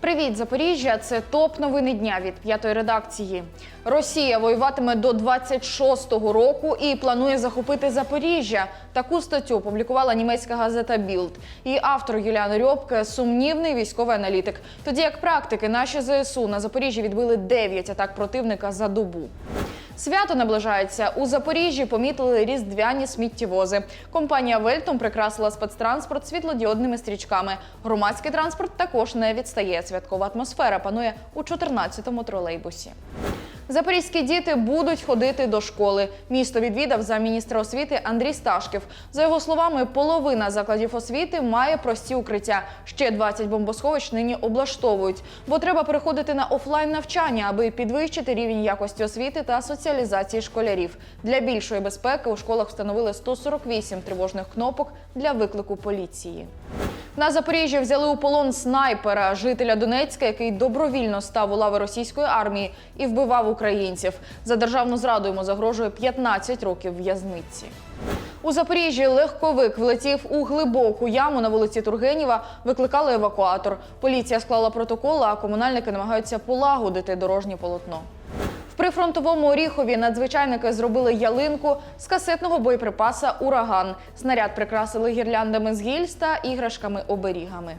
Привіт, Запоріжжя! Це топ новини дня від п'ятої редакції. Росія воюватиме до 26-го року і планує захопити Запоріжжя. Таку статтю опублікувала німецька газета Білд. Її автор Юліан Рьобке – сумнівний військовий аналітик. Тоді як практики наші ЗСУ на Запоріжжі відбили 9 атак противника за добу. Свято наближається. У Запоріжжі помітили різдвяні сміттєвози. Компанія Вельтом прикрасила спецтранспорт світлодіодними стрічками. Громадський транспорт також не відстає. Святкова атмосфера панує у 14-му тролейбусі. Запорізькі діти будуть ходити до школи. Місто відвідав за міністра освіти Андрій Сташків. За його словами, половина закладів освіти має прості укриття. Ще 20 бомбосховищ нині облаштовують, бо треба переходити на офлайн навчання, аби підвищити рівень якості освіти та соціалізації школярів. Для більшої безпеки у школах встановили 148 тривожних кнопок для виклику поліції. На Запоріжжі взяли у полон снайпера, жителя Донецька, який добровільно став у лави російської армії і вбивав українців. За державну зраду йому загрожує 15 років в'язниці. У Запоріжжі легковик влетів у глибоку яму на вулиці Тургенєва. Викликали евакуатор. Поліція склала протокол, а комунальники намагаються полагодити дорожнє полотно. В прифронтовому Оріхові надзвичайники зробили ялинку з касетного боєприпаса Ураган. Снаряд прикрасили гірляндами з гільз та іграшками-оберігами.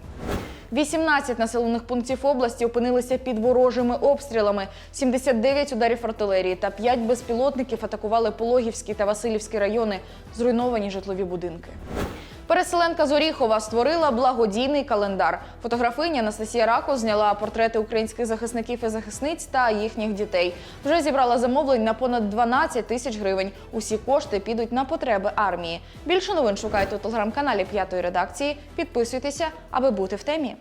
18 населених пунктів області опинилися під ворожими обстрілами, 79 ударів артилерії та 5 безпілотників атакували Пологівський та Васильівський райони, зруйновані житлові будинки. Переселенка з Оріхова створила благодійний календар. Фотографиня Анастасія Рако зняла портрети українських захисників і захисниць та їхніх дітей. Вже зібрала замовлень на понад 12 тисяч гривень. Усі кошти підуть на потреби армії. Більше новин шукайте у телеграм-каналі п'ятої редакції. Підписуйтеся, аби бути в темі.